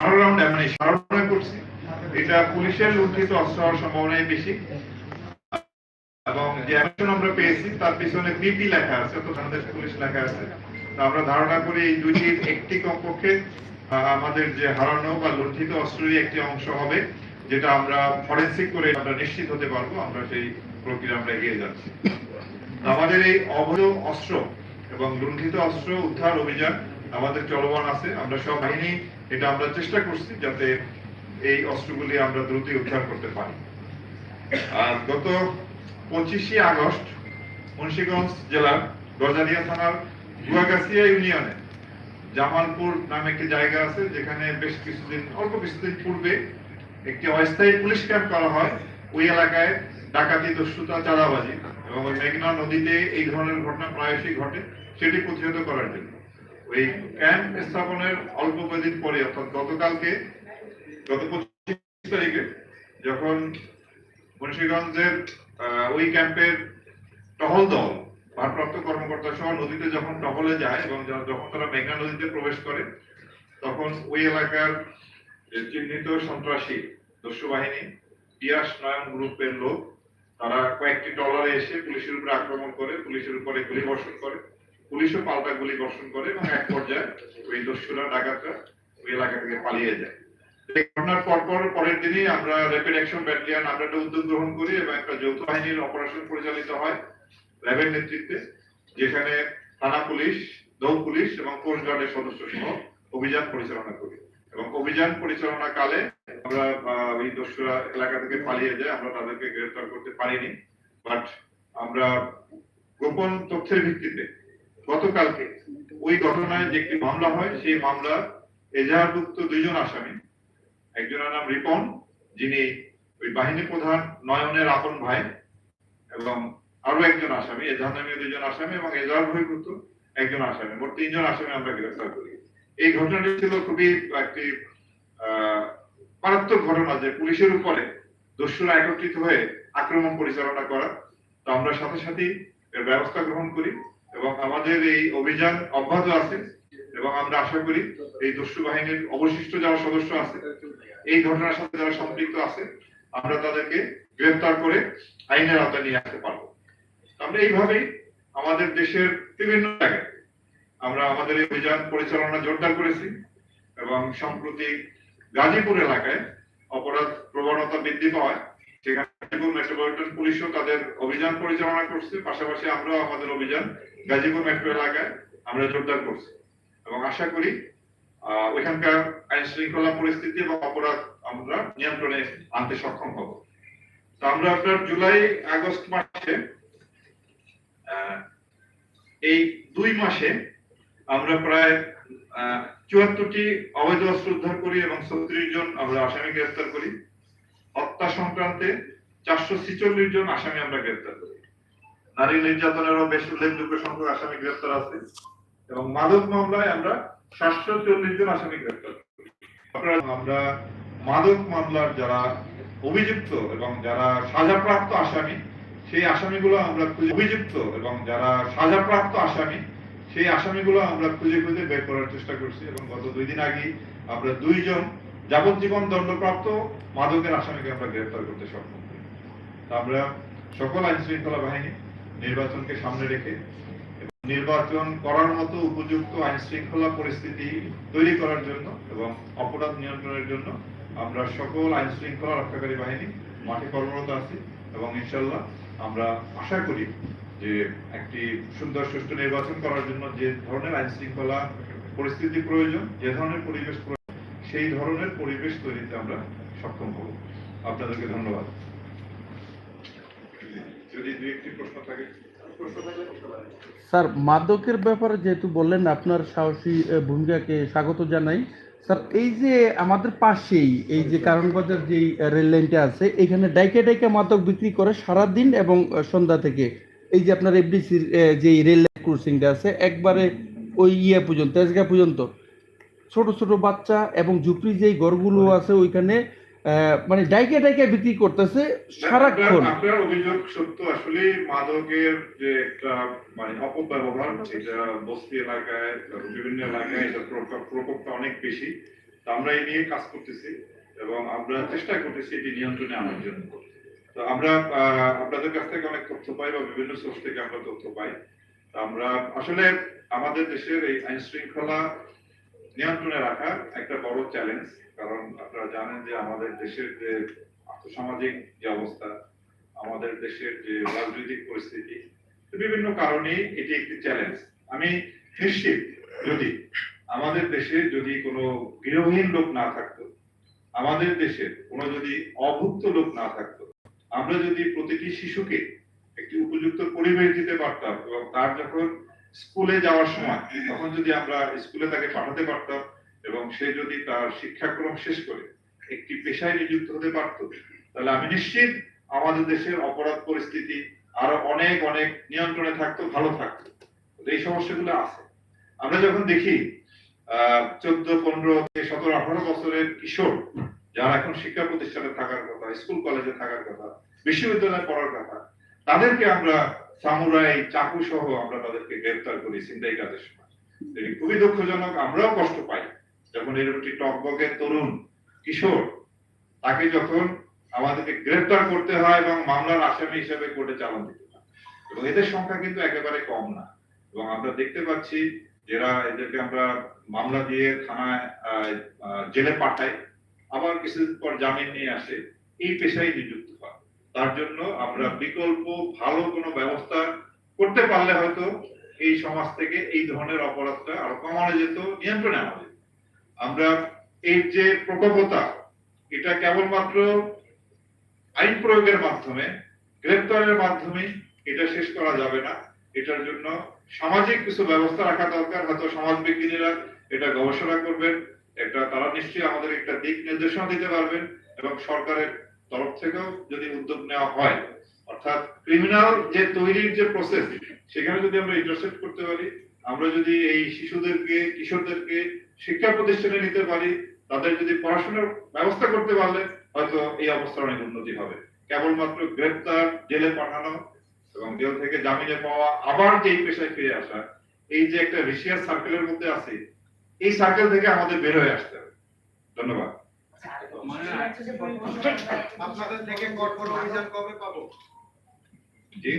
বারো মানে করছি। এটা পুলিশের লুণ্ঠিত অস্ত্র হওয়ার সম্ভাবনাই বেশি। এবং যে আমরা পেয়েছি, তার পিছনে পিপি লেখা আছে তো বাংলাদেশ পুলিশ লেখা আছে। তো আমরা ধারণা করি এই দুইটির একটি কমপক্ষে আমাদের যে হারানো বা লুণ্ঠিত অস্ত্রেরই একটি অংশ হবে, যেটা আমরা ফরেন্সিক করে আমরা নিশ্চিত হতে পারব, আমরা সেই প্রক্রিয়া আমরা এগিয়ে যাচ্ছি। আমাদের এই অবৈধ অস্ত্র এবং লুণ্ঠিত অস্ত্র উদ্ধার অভিযান আমাদের চলমান আছে, আমরা সব বাহিনী এটা আমরা চেষ্টা করছি যাতে এই অস্ত্রগুলি আমরা দ্রুতই উদ্ধার করতে পারি। আর গত পঁচিশে আগস্ট, মুন্সিগঞ্জ জেলার গজারিয়া থানার গুয়াগাছিয়া ইউনিয়নে জামালপুর নামে একটি জায়গা আছে, যেখানে বেশ কিছুদিন, অল্প কিছুদিন পূর্বে একটি অস্থায়ী পুলিশ ক্যাম্প করা হয়। ওই এলাকায় ডাকাতি দস্যুতা চাঁদাবাজি এবং মেঘনা নদীতে এই ধরনের ঘটনা প্রায়শই ঘটে, সেটি প্রতিহত করার জন্য। ওই ক্যাম্প স্থাপনের অল্প কয়েকদিন পরে, অর্থাৎ গতকালকে, গত পঁচিশ তারিখে, যখন মুন্সিগঞ্জের ওই ক্যাম্পের টহল দল, ভারপ্রাপ্ত কর্মকর্তা সহ নদীতে যখন টহলে যায় এবং যখন তারা মেঘনা নদীতে প্রবেশ করে, তখন ওই এলাকার চিহ্নিত সন্ত্রাসী, দস্যু বাহিনী পিয়াস নয়ন গ্রুপের লোক, তারা কয়েকটি ট্রলারে এসে পুলিশের উপরে আক্রমণ করে, পুলিশের উপরে গুলি বর্ষণ করে। পুলিশও পাল্টা গুলি বর্ষণ করে এবং এক পর্যায়ে ওই দস্যুরা, ডাকাতরা ওই এলাকা থেকে পালিয়ে যায়। ঘটনার পরপর পরের দিনই আমরা র্যাপিড অ্যাকশন ব্যাটালিয়ন আমরা একটা উদ্যোগ গ্রহণ করি এবং একটা যৌথ বাহিনীর অপারেশন পরিচালিত হয় র্যাবের নেতৃত্বে, যেখানে থানা পুলিশ পুলিশ এবং কোস্ট গার্ডের সদস্য সহ অভিযান পরিচালনা করি। এবং অভিযান পরিচালনা কালে আমরা ওই দস্যুরা এলাকা থেকে পালিয়ে যায়, আমরা তাদেরকে গ্রেফতার করতে পারিনি। বাট আমরা গোপন তথ্যের ভিত্তিতে গতকালকে ওই ঘটনায় যে একটি মামলা হয়, সেই মামলা এজাহারভুক্ত দুইজন আসামি। একজনের নাম রিপন, যিনি ওই বাহিনী প্রধান নয়নের আপন ভাই, এবং আরও একজন আসামি, এজাহার নামীয় দুজন আসামি এবং এজাহার বহির্ভূত একজন আসামি। মোট তিনজন আসামি আমরা গ্রেফতার করি। এই ঘটনাটি ছিল খুবই একটি মারাত্মক ঘটনা যে পুলিশের উপরে দস্যুরা একত্রিত হয়ে আক্রমণ পরিচালনা করা। তো আমরা সাথে সাথেই এর ব্যবস্থা গ্রহণ করি। এবং আমাদের এই অভিযান অব্যাহত আছে এবং আমরা আশা করি এই দস্যু বাহিনীর অবশিষ্ট যারা সদস্য আছে, এই ঘটনার সাথে যারা সম্পৃক্ত আছে, আমরা তাদেরকে গ্রেফতার করে আইনের আওতায় নিয়ে আসতে পারব। আমরা এইভাবেই আমাদের দেশের বিভিন্ন জায়গায় আমরা আমাদের এই অভিযান পরিচালনা জোরদার করেছি এবং সম্প্রতি গাজীপুর এলাকায় অপরাধ প্রবণতা বৃদ্ধি পাওয়ায় সেখানে মেট্রোপলিটন পুলিশও তাদের অভিযান পরিচালনা করছে। পাশাপাশি আমরাও আমাদের অভিযান গাজীপুর মেট্রো এলাকায় আমরা জোরদার করছি। এবং আশা করি ওইখানকার আইন শৃঙ্খলা পরিস্থিতি এবং অপরাধ আমরা নিয়ন্ত্রণে আনতে সক্ষম হব। তো আমরা আপনার জুলাই আগস্ট মাসে এই দুই মাসে আমরা প্রায় চুয়াত্তরটি অবৈধ অস্ত্র উদ্ধার করি এবং ছত্রিশ জন আমরা আসামি গ্রেফতার করি। হত্যা সংক্রান্তে চারশো ছিচল্লিশ জন আসামি আমরা গ্রেফতার করি। নারী নির্যাতনেরও বেশ উল্লেখযোগ্য সংখ্যক আসামি গ্রেফতার আছে এবং মাদক মামলায় আমরা সাতশো চল্লিশ জন আসামি গ্রেফতার করি। আমরা মাদক মামলার যারা অভিযুক্ত এবং যারা সাজাপ্রাপ্ত আসামি, সেই আসামিগুলো আমরা খুঁজে অভিযুক্ত এবং যারা সাজাপ্রাপ্ত আসামি, সেই আসামিগুলো আমরা খুঁজে খুঁজে বের করার চেষ্টা করছি এবং গত দুই দিন আগে আমরা দুইজন যাবজ্জীবন দণ্ডপ্রাপ্ত মাদকের আসামিকে আমরা গ্রেফতার করতে সক্ষম হই। আমরা সকল আইন শৃঙ্খলা বাহিনী নির্বাচনকে সামনে রেখে নির্বাচন করার মতো উপযুক্ত আইন শৃঙ্খলা পরিস্থিতি তৈরি করার জন্য এবং অপরাধ নিয়ন্ত্রণের জন্য আমরা সকল আইন শৃঙ্খলা রক্ষাকারী বাহিনী মাঠে কর্মরত আছি এবং ইনশাল্লাহ আমরা আশা করি যে একটি সুন্দর সুষ্ঠু নির্বাচন করার জন্য যে ধরনের আইন শৃঙ্খলা পরিস্থিতি প্রয়োজন, যে ধরনের পরিবেশ সেই ধরনের পরিবেশ তৈরিতে আমরা সক্ষম হব। আপনাদেরকে ধন্যবাদ। যদি দুই একটি প্রশ্ন থাকে। স্যার, মাদকের ব্যাপারে যেহেতু বললেন, আপনার সাহসী ভূমিকাকে স্বাগত জানাই। স্যার, এই যে আমাদের পাশেই, এই যে কারণবাজার যেই রেল লাইনটা আছে, এখানে ডাইকে ডাইকে মাদক বিক্রি করে সারা দিন এবং সন্ধ্যা থেকে। এই যে আপনার এফডিসির যেই রেল ক্রসিংটা আছে, একবারে ওই ইয়ে পর্যন্ত তেজগা পর্যন্ত। ছোট ছোট বাচ্চা এবং ঝুপড়ি যেই ঘরগুলো আছে ওইখানে মানে ডাইকে ডাইকে বিক্রি করতেছে সারাক্ষণ। আপনার- আপনার অভিযোগ সত্য আসলে মাদকের যে একটা মানে অপব্যবহার এটা বস্তি এলাকায় বিভিন্ন এলাকায় এটা প্রকোপটা অনেক বেশি। তো আমরা এই নিয়ে কাজ করতেছি এবং আমরা চেষ্টা করতেছি এটি নিয়ন্ত্রণে আনার জন্য। তো আমরা আপনাদের কাছ থেকে অনেক তথ্য পাই বা বিভিন্ন সোর্স থেকে আমরা তথ্য পাই। আমরা আসলে আমাদের দেশের এই আইন শৃঙ্খলা নিয়ন্ত্রণে রাখা একটা বড় চ্যালেঞ্জ কারণ আপনারা জানেন যে আমাদের দেশের যে আর্থসামাজিক যে অবস্থা, আমাদের দেশের যে রাজনৈতিক পরিস্থিতি বিভিন্ন কারণে এটি একটি চ্যালেঞ্জ আমি নিশ্চিত যদি আমাদের দেশে যদি কোনো গৃহহীন লোক না থাকতো, আমাদের দেশে কোনো যদি অভুক্ত লোক না থাকতো, আমরা যদি প্রতিটি শিশুকে একটি উপযুক্ত পরিবেশ দিতে পারতাম এবং তার যখন স্কুলে যাওয়ার সময়, তখন যদি আমরা স্কুলে তাকে পাঠাতে পারতাম এবং সে যদি তার শিক্ষাক্রম শেষ করে একটি পেশায় নিযুক্ত হতে পারতো, তাহলে আমি নিশ্চিত আমাদের দেশের অপরাধ পরিস্থিতি আরও অনেক অনেক নিয়ন্ত্রণে থাকতো, ভালো থাকতো। এই সমস্যাগুলো আছে। আমরা যখন দেখি চোদ্দ, পনেরো সতেরো, আঠারো বছরের কিশোর যারা এখন শিক্ষা প্রতিষ্ঠানে থাকার কথা, স্কুল কলেজে থাকার কথা, বিশ্ববিদ্যালয়ে পড়ার কথা, তাদেরকে আমরা সামুরাই চাকু সহ আমরা তাদেরকে গ্রেফতার করি ছিনতাই কাজের সময়। খুবই দুঃখজনক, আমরাও কষ্ট পাই। যখন এরকম একটি টকবগের তরুণ কিশোর, তাকে যখন আমাদেরকে গ্রেফতার করতে হয় এবং মামলার আসামি হিসেবে কোর্টে চালান দিতে হয়। এবং এদের সংখ্যা কিন্তু একেবারে কম না। এবং আমরা দেখতে পাচ্ছি যারা এদেরকে আমরা মামলা দিয়ে থানায় জেলে পাঠাই, আবার কিছুদিন পর জামিন নিয়ে আসে, এই পেশায় নিযুক্ত হয়। তার জন্য আমরা বিকল্প, ভালো কোনো ব্যবস্থা করতে পারলে হয়তো এই সমাজ থেকে এই ধরনের অপরাধটা আরও কমানো যেত, নিয়ন্ত্রণে আনা যেত। আমরা এই যে প্রকোপতা, এটা কেবলমাত্র আইন প্রয়োগের মাধ্যমে, গ্রেপ্তারের মাধ্যমে এটা শেষ করা যাবে না। এটার জন্য সামাজিক কিছু ব্যবস্থা রাখা দরকার। হয়তো সমাজ বিজ্ঞানীরা এটা গবেষণা করবেন। একটা, তারা নিশ্চয়ই আমাদের একটা দিক নির্দেশনা দিতে পারবেন এবং সরকারের তরফ থেকেও যদি উদ্যোগ নেওয়া হয়, অর্থাৎ ক্রিমিনাল যে তৈরির যে প্রসেস সেখানে যদি আমরা ইন্টারসেপ্ট করতে পারি, আমরা যদি এই শিশুদেরকে, কিশোরদেরকে শিক্ষা প্রতিষ্ঠানে নিতে পারি, তাদের যদি পড়াশোনার ব্যবস্থা করতে পারলে, হয়তো এই অবস্থার অনেক উন্নতি হবে। কেবলমাত্র গ্রেপ্তার জেলে পাঠানো এবং জেল থেকে জামিনে পাওয়া, আবার যে পেশায় ফিরে আসা, এই যে একটা রেশিয়ার সার্কেলের মধ্যে আছে, এই সার্কেল থেকে আমাদের বের হয়ে আসতে হবে। ধন্যবাদ। আপনাদের থেকে কঠোর অভিযান কবে পাবো? জি।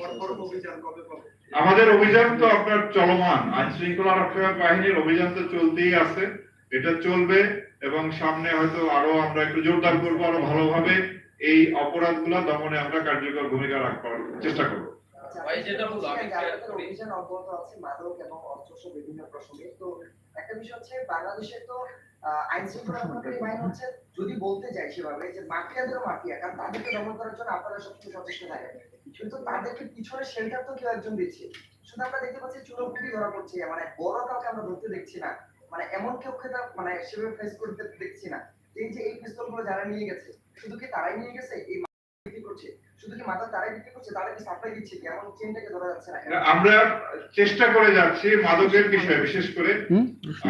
কঠোর অভিযান কবে পাবো? আমাদের অভিযান তো আপনার চলমান। আইন শৃঙ্খলা রক্ষা বাহিনীর অভিযান তো চলতেই আছে। এটা চলবে এবং সামনে হয়তো আরও আমরা একটু জোরদার করব আরও ভালোভাবে। এই অপরাধগুলো দমনে আমরা কার্যকর ভূমিকা রাখবার চেষ্টা করব। ভাই, যেটা বলল, আমি একটা আপনাদের করি। অভিযান অব্যাহত আছে মাদক এবং অস্ত্রসহ বিভিন্ন প্রসঙ্গে। তো একটা বিষয় হচ্ছে বাংলাদেশে তো আইন শৃঙ্খলা রক্ষাকারী বাহিনী হচ্ছে, যদি বলতে যাই সেভাবে যে মাফিয়াদেরও মাফিয়া, কারণ তাদেরকে দমন করার জন্য আপনারা সবসময় সচেষ্ট থাকেন। কিন্তু তাদেরকে পিছনে শেল্টার তো কেউ একজন দিচ্ছে। শুধু আমরা দেখতে পাচ্ছি চুরোপুটি ধরা পড়ছে মানে বড় কাউকে আমরা ধরতে দেখছি না। মানে এমন কেউ মানে সেভাবে ফেস করতে দেখছি না। এই যে এই পিস্তলগুলো যারা নিয়ে গেছে, শুধু কি তারাই নিয়ে গেছে? এই করছে? আমরা চেষ্টা করে যাচ্ছি মাদকের বিষয়ে বিশেষ করে।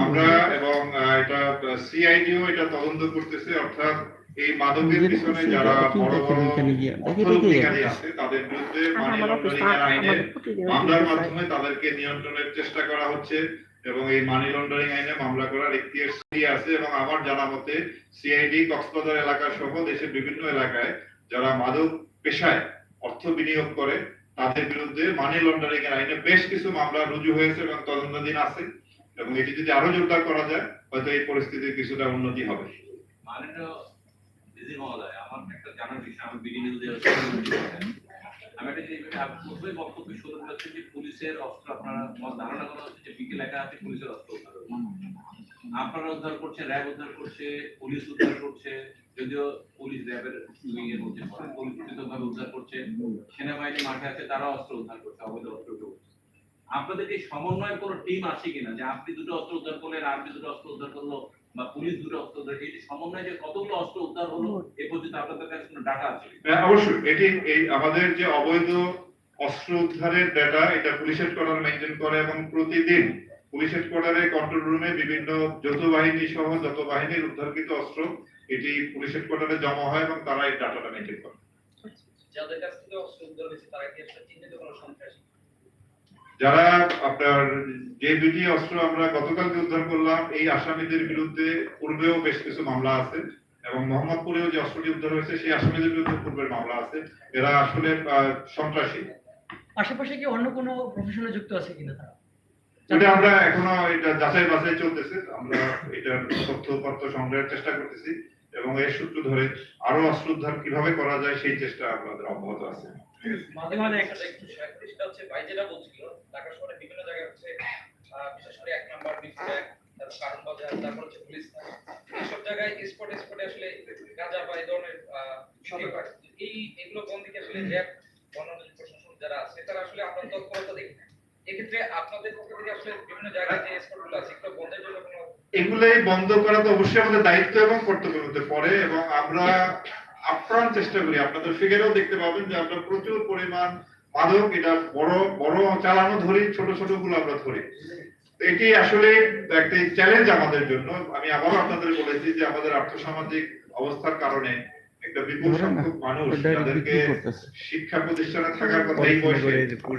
আমরা এবং এটা সিআইডিও এটা তদন্ত করতেছে অর্থাৎ এই মাদকের পিছনে যারা বড় বড় অর্থনীতিকারী আছে তাদের বিরুদ্ধে মানি লন্ডারিং এর আইনে মামলার মাধ্যমে তাদেরকে নিয়ন্ত্রণের চেষ্টা করা হচ্ছে এবং এই মানি লন্ডারিং আইনে মামলা করার এখতিয়ার আছে এবং আমার জানা মতে সিআইডি কক্সবাজার এলাকা সহ দেশের বিভিন্ন এলাকায় যারা মাদক পেশায় অর্থ বিনিয়োগ করে, তাদের বিরুদ্ধে মানি লন্ডারিং এর আইনে বেশ কিছু মামলা রুজু হয়েছে এবং তদন্তাধীন আছে এবং এটি যদি আরও জোরদার করা যায়, হয়তো এই পরিস্থিতির কিছুটা উন্নতি হবে। আপনারা উদ্ধার করছে, র্যাব উদ্ধার করছে, পুলিশ উদ্ধার করছে যদিও পুলিশ র্যাবের এর মধ্যে পড়ে পৃথকভাবে উদ্ধার করছে সেনাবাহিনী মাঠে আছে তারা অস্ত্র উদ্ধার করছে অবৈধ অস্ত্র আপনাদের সমন্বয়ের কোনো টিম আছে কিনা যে আপনি দুটো অস্ত্র উদ্ধার করলেন দুটো অস্ত্র উদ্ধার করল বা পুলিশ দুটো অস্ত্র উদ্ধার এই যে কতগুলো অস্ত্র উদ্ধার হলো এ পর্যন্ত আপনাদের কাছে কোনো ডাটা আছে হ্যাঁ, অবশ্যই। এটি এই আমাদের যে অবৈধ অস্ত্র উদ্ধারের ডাটা এটা পুলিশ হেডকোয়ার্টার মেনটেন করে এবং প্রতিদিন পুলিশ হেডকোয়ার্টারের কন্ট্রোল রুমে বিভিন্ন যৌথ বাহিনী সহ যত বাহিনীর উদ্ধারকৃত অস্ত্র এটি পুলিশ হেডকোয়ার্টারে জমা হয় এবং তারা এই ডাটাটা মেনটেন করে। যাদের কাছ থেকে অস্ত্র উদ্ধার হয়েছে তারা কি আসলে চিহ্নিত কোনো সন্ত্রাসী? যারা আপনার যে দুটি অস্ত্র আমরা গতকালকে উদ্ধার করলাম এই আসামিদের বিরুদ্ধে পূর্বেও বেশ কিছু মামলা আছে এবং মোহাম্মদপুরেও যে অস্ত্রটি উদ্ধার হয়েছে সেই আসামিদের বিরুদ্ধে পূর্বের মামলা আছে। এরা আসলে আহ, সন্ত্রাসী। পাশাপাশি কি অন্য কোনো প্রফেশনে যুক্ত আছে কিনা তারা? এটা আমরা এখনও এটা যাচাই বাছাই চলতেছে। আমরা এটার তথ্যপত্র সংগ্রহের চেষ্টা করতেছি। এবং এর সূত্র ধরে আরও অস্ত্র উদ্ধার কীভাবে করা যায় সেই চেষ্টা আমাদের অব্যাহত আছে মাঝে মাঝে একটা একটু সেটা হচ্ছে ভাই যেটা বলছিল ঢাকা শহরে বিভিন্ন জায়গায় হচ্ছে বিশেষ করে এক নাম্বার তারপর কারণ বাজার তারপর হচ্ছে পুলিশ থানা এইসব জায়গায় স্পট স্পটে আসলে গাঁজা বা এই ধরনের। এই এগুলো বন্ধ থেকে আসলে র্যাব অন্যান্য প্রশাসন যারা আছে তারা আসলে আপনার তৎপরতা দেখে না। এক্ষেত্রে আপনাদের পক্ষ থেকে আসলে বিভিন্ন জায়গায় যে স্পটগুলো আছে এগুলো বন্ধের জন্য কোনো এগুলাই বন্ধ করা তো অবশ্যই আমাদের দায়িত্ব এবং কর্তব্যের মধ্যে পড়ে এবং আমরা আপ্রাণ চেষ্টা করি। আপনাদের ফিগারেও দেখতে পাবেন যে আমরা প্রচুর পরিমাণ মাদক এটা বড় বড় চালানো ধরি ছোট ছোটগুলো আমরা ধরি। এটি আসলে একটি চ্যালেঞ্জ আমাদের জন্য। আমি আবারও আপনাদের বলেছি যে আমাদের আর্থসামাজিক অবস্থার কারণে একটা বিপুল সংখ্যক মানুষ করতেছে। শিক্ষা প্রতিষ্ঠানে থাকার কথা এই বয়সে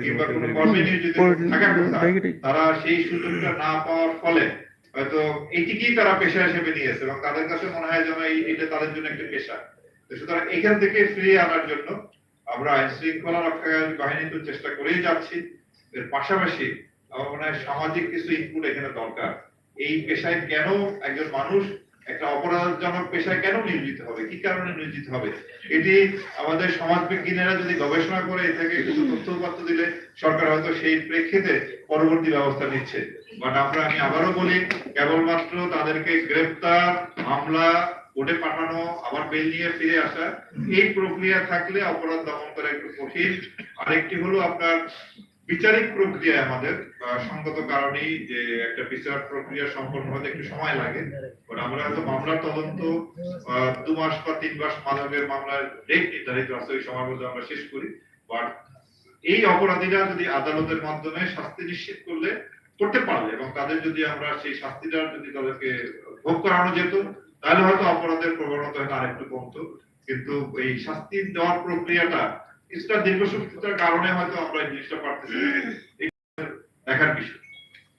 কিংবা কোনো কর্মে নিয়োজিত থাকার কথা তারা সেই সুযোগটা না পাওয়ার ফলে হয়তো এটিকেই তারা পেশা হিসেবে নিয়েছে এবং তাদের কাছে মনে হয় যেন এটা তাদের জন্য একটা পেশা। সুতরাং এখান থেকে ফিরিয়ে আনার জন্য আমরা আইন শৃঙ্খলা রক্ষাকারী বাহিনী তো চেষ্টা করেই যাচ্ছি। এর পাশাপাশি আমার মনে হয় সামাজিক কিছু ইনপুট এখানে দরকার। এই পেশায় কেন একজন মানুষ একটা অপরাধজনক পেশায় কেন নিয়োজিত হবে? কি কারণে নিয়োজিত হবে? এটি আমাদের সমাজ বিজ্ঞানীরা যদি গবেষণা করে এ থেকে কিছু তথ্য উপাত্ত দিলে সরকার হয়তো সেই প্রেক্ষিতে পরবর্তী ব্যবস্থা নিচ্ছে। বাট আমরা আমি আবারও বলি, কেবলমাত্র তাদেরকে গ্রেফতার মামলা কোর্টে পাঠানো, আবার বেল নিয়ে ফিরে আসা, এই প্রক্রিয়া থাকলে অপরাধ দমন করা একটু কঠিন। আরেকটি হলো আপনার বিচারিক প্রক্রিয়া আমাদের। সঙ্গত কারণেই যে একটা বিচার প্রক্রিয়া সম্পন্ন হতে একটু সময় লাগে। আমরা হয়তো মামলার তদন্ত দু মাস বা তিন মাস মামলার ডেট নির্ধারিত আছে, ওই মধ্যে আমরা শেষ করি। বাট এই অপরাধীরা যদি আদালতের মাধ্যমে শাস্তি নিশ্চিত করলে করতে পারলে এবং তাদের যদি আমরা সেই শাস্তিটা যদি তাদেরকে ভোগ করানো যেত, তাহলে হয়তো অপরাধের প্রবণতা হয়তো আরেকটু কমতো। কিন্তু এই শাস্তি দেওয়ার প্রক্রিয়াটা কিছুটা দীর্ঘসূত্রতার কারণে হয়তো আমরা এই জিনিসটা পারতেছি দেখার বিষয়।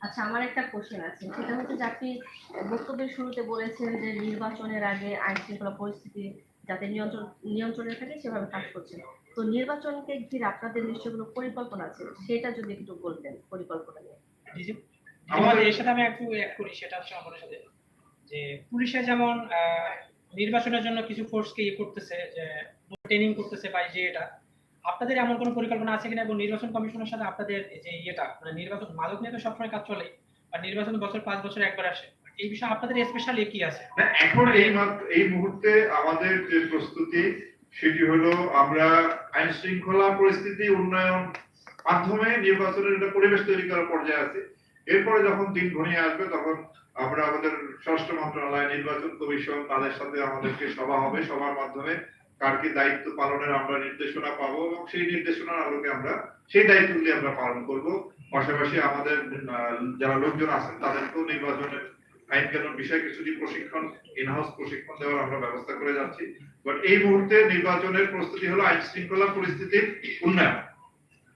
আচ্ছা আমার একটা কোশ্চেন আছে। সেটা হচ্ছে যে আপনি বক্তব্যের শুরুতে বলেছেন যে নির্বাচনের আগে আইন শৃঙ্খলা পরিস্থিতি যাতে নিয়ন্ত্রণ নিয়ন্ত্রণে থাকে সেভাবে কাজ করছেন তো নির্বাচনকে ঘিরে আপনাদের নিশ্চয় কোনো পরিকল্পনা আছে? সেটা যদি একটু বলতেন পরিকল্পনা নিয়ে। এর সাথে আমি একটু করি, সেটা হচ্ছে সাথে, যে পুলিশে যেমন নির্বাচনের জন্য কিছু ফোর্সকে ইয়ে করতেছে, যে ট্রেনিং করতেছে বা যে এটা, আপনাদের এমন পরিকল্পনা আছে কিনা? এবং নির্বাচন কমিশনের সাথে আপনাদের যে ইয়েটা মানে নির্বাচন মাদক নিয়ে তো সবসময় কাজ চলে বা নির্বাচন বছর পাঁচ বছর একবার আসে, এই বিষয়ে আপনাদের স্পেশালি কি আছে? এখন এই এই মুহূর্তে আমাদের যে প্রস্তুতি, সেটি হলো আমরা আইন শৃঙ্খলা পরিস্থিতি, উন্নয়ন মাধ্যমে নির্বাচনের একটা পরিবেশ তৈরি করার পর্যায়ে আছে। এরপরে যখন দিন ঘনিয়ে আসবে, তখন আমরা আমাদের স্বরাষ্ট্র মন্ত্রণালয়, নির্বাচন কমিশন, তাদের সাথে আমাদেরকে সভা হবে। সভার মাধ্যমে কার কি দায়িত্ব পালনের আমরা নির্দেশনা পাবো এবং সেই নির্দেশনার আলোকে আমরা, সেই দায়িত্বগুলি আমরা পালন করব। পাশাপাশি আমাদের যারা লোকজন আছেন, তাদেরকেও নির্বাচনের আইন কানুন বিষয়ে কিছুটি প্রশিক্ষণ ইনহাউস প্রশিক্ষণ দেওয়ার আমরা ব্যবস্থা করে যাচ্ছি। বাট এই মুহূর্তে নির্বাচনের প্রস্তুতি হলো আইন শৃঙ্খলা পরিস্থিতির উন্নয়ন।